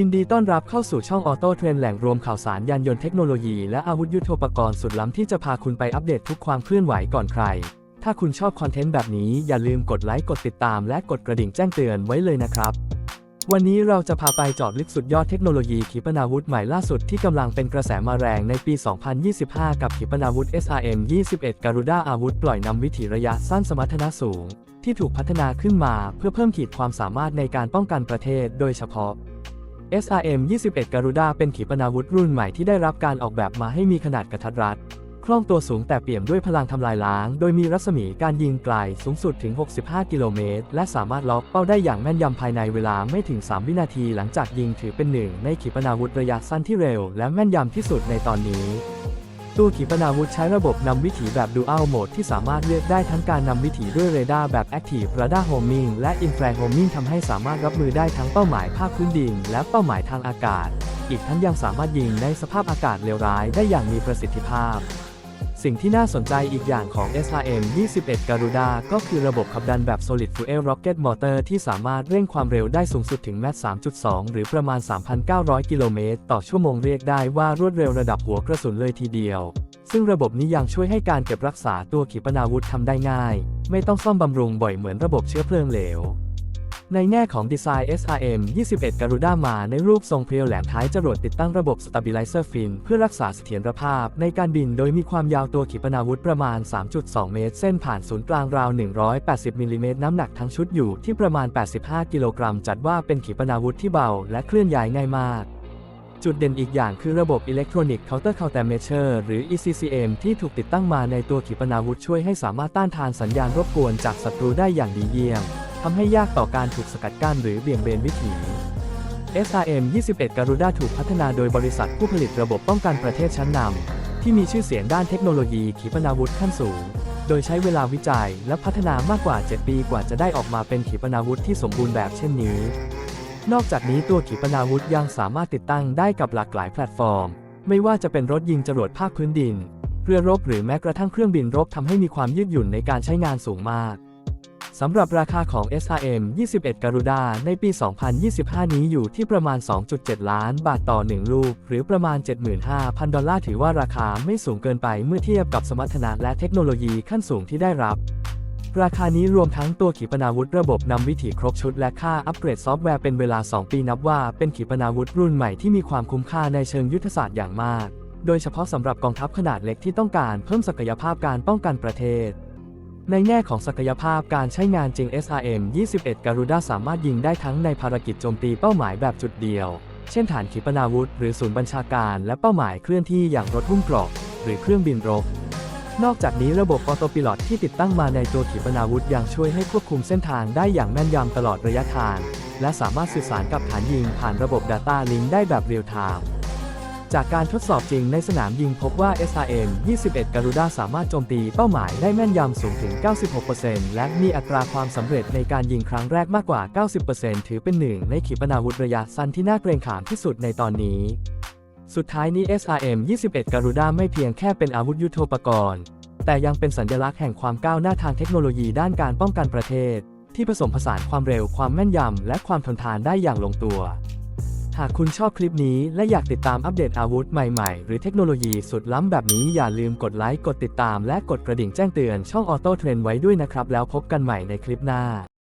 ยินดีต้อนรับเข้าสู่ช่องออโต้เทรนแหล่งรวมข่าวสารยานยนต์เทคโนโลยีและอาวุธยุทโธปกรณ์สุดล้ำที่จะพาคุณไปอัปเดตทุกความเคลื่อนไหวก่อนใคร ถ้าคุณชอบคอนเทนต์แบบนี้อย่าลืมกดไลค์กดติดตามและกดกระดิ่งแจ้งเตือนไว้เลยนะครับ วันนี้เราจะพาไปเจอดลึกสุดยอดเทคโนโลยีขีปนาวุธใหม่ล่าสุดที่กำลังเป็นกระแสมาแรงในปี 2025 กับขีปนาวุธ SRM 21 Garuda อาวุธปล่อยนำวิถีระยะสั้นสมรรถนะสูง ที่ถูกพัฒนาขึ้นมาเพื่อเพิ่มขีดความสามารถในการป้องกันประเทศ โดยเฉพาะ SRM 21 Garuda เป็นขีปนาวุธรุ่นใหม่ที่ได้รับการออกแบบมาให้มีขนาดกระทัดรัด คล่องตัวสูงแต่เปี่ยมด้วยพลังทำลายล้าง โดยมีรัศมีการยิงไกลสูงสุดถึง 65 กิโลเมตร และสามารถล็อกเป้าได้อย่างแม่นยำภายในเวลาไม่ถึง 3 วินาทีหลังจากยิงถือเป็นหนึ่งในขีปนาวุธระยะสั้นที่เร็ว และแม่นยำที่สุดในตอนนี้ ตู้ขีปนาวุธใช้ระบบนำวิถีแบบ Dual Mode ที่สามารถเลือกได้ทั้งการนำวิถีด้วยเรดาร์แบบ Active Radar Homing และ Infrared Homing ทำให้สามารถรับมือได้ทั้งเป้าหมายภาคพื้นดิน และเป้าหมายทางอากาศ อีกทั้งยังสามารถยิงในสภาพอากาศเลวร้ายได้อย่างมีประสิทธิภาพ สิ่งที่น่าสนใจอีกอย่างของ SRM 21 Garuda ก็คือระบบขับดันแบบ Solid Fuel Rocket Motor ที่สามารถเร่งความเร็วได้สูงสุดถึงแมต3.2 หรือประมาณ 3,900 กิโลเมตรต่อชั่วโมงเรียกได้ว่ารวดเร็วระดับหัวกระสุนเลยทีเดียว ซึ่งระบบนี้ยังช่วยให้การเก็บรักษาตัวขีปนาวุธทำได้ง่าย ไม่ต้องซ่อมบำรุงบ่อยเหมือนระบบเชื้อเพลิงเหลว ในแง่ของดีไซน์ SRM 21 Garuda มาในรูปทรงเพลียวแหลมท้ายจรวดติดตั้งระบบ Stabilizer Fin เพื่อรักษาเสถียรภาพ ในการบินโดยมีความยาวตัวขีปนาวุธประมาณ 3.2 เมตร เส้นผ่านศูนย์กลางราว 180 มิลลิเมตร น้ำหนักทั้งชุดอยู่ที่ประมาณ 85 กิโลกรัม จัดว่าเป็นขีปนาวุธที่เบา และเคลื่อนย้ายง่ายมากจุดเด่นอีกอย่างคือระบบ Electronic Counter Countermeasure หรือ ECCM ที่ถูกติดตั้งมาในตัวขีปนาวุธช่วยให้สามารถต้านทานสัญญาณรบกวนจากศัตรูได้อย่างดีเยี่ยมำให้ยากต่อการถูกสกัดกั้นหรือเบี่ยงเบนวิถี SRM 21 Garuda ถูกพัฒนาโดยบริษัทผู้ผลิตระบบป้องกันประเทศชั้นนำที่มีชื่อเสียงด้านเทคโนโลยีขีปนาวุธขั้นสูง โดยใช้เวลาวิจัยและพัฒนามากกว่า 7 ปีกว่าจะได้ออกมาเป็นขีปนาวุธที่สมบูรณ์แบบเช่นนี้ นอกจากนี้ตัวขีปนาวุธยังสามารถติดตั้งได้กับหลากหลายแพลตฟอร์ม ไม่ว่าจะเป็นรถยิงจรวดภาคพื้นดิน เรือรบหรือแม้กระทั่งเครื่องบินรบทำให้มีความยืดหยุ่นในการใช้งานสูงมาก สำหรับราคาของ SRM 21 Garuda ในปี 2025 นี้อยู่ที่ประมาณ 2.7 ล้านบาทต่อ 1 ลูก หรือประมาณ 75,000 ดอลลาร์ถือว่าราคาไม่สูงเกินไปเมื่อเทียบกับสมรรถนะและเทคโนโลยีขั้นสูงที่ได้รับ ราคานี้รวมทั้งตัวขีปนาวุธระบบนำวิถีครบชุดและค่าอัปเกรดซอฟต์แวร์เป็นเวลา 2 ปีนับว่าเป็นขีปนาวุธรุ่นใหม่ที่มีความคุ้มค่าในเชิงยุทธศาสตร์อย่างมาก โดยเฉพาะสำหรับกองทัพขนาดเล็กที่ต้องการเพิ่มศักยภาพการป้องกันประเทศ ในแง่ของศักยภาพการใช้งานจริง SRM 21 Garuda สามารถยิงได้ทั้งในภารกิจโจมตีเป้าหมายแบบจุดเดียว เช่นฐานขีปนาวุธ หรือศูนย์บัญชาการและเป้าหมายเคลื่อนที่อย่างรถหุ้มเกราะหรือเครื่องบินรบนอกจากนี้ระบบออโตปิลอตที่ติดตั้งมาในตัวขีปนาวุธยังช่วยให้ควบคุมเส้นทางได้อย่างแม่นยำตลอดระยะทาง และสามารถสื่อสารกับฐานยิงผ่านระบบ Data Link ได้แบบเรียลไทม์ จากการทดสอบจริงในสนามยิงพบว่า SRM 21 Garuda สามารถโจมตีเป้าหมายได้แม่นยำสูงถึง 96%และมีอัตราความสำเร็จในการยิงครั้งแรกมากกว่า 90%ถือเป็นหนึ่งในขีปนาวุธระยะสั้นที่น่าเกรงขามที่สุดในตอนนี้ สุดท้ายนี้ SRM 21 Garuda ไม่เพียงแค่เป็นอาวุธยุทโธปกรณ์ แต่ยังเป็นสัญลักษณ์แห่งความก้าวหน้าทางเทคโนโลยีด้านการป้องกันประเทศ ที่ผสมผสานความเร็วความแม่นยำและความทนทานได้อย่างลงตัว หากคุณชอบคลิปนี้และอยากติดตามอัปเดตอาวุธใหม่ๆ หรือเทคโนโลยีสุดล้ำแบบนี้อย่าลืมกดไลค์ กดติดตามและกดกระดิ่งแจ้งเตือนช่องออโต้เทรนไว้ด้วยนะครับ แล้วพบกันใหม่ในคลิปหน้า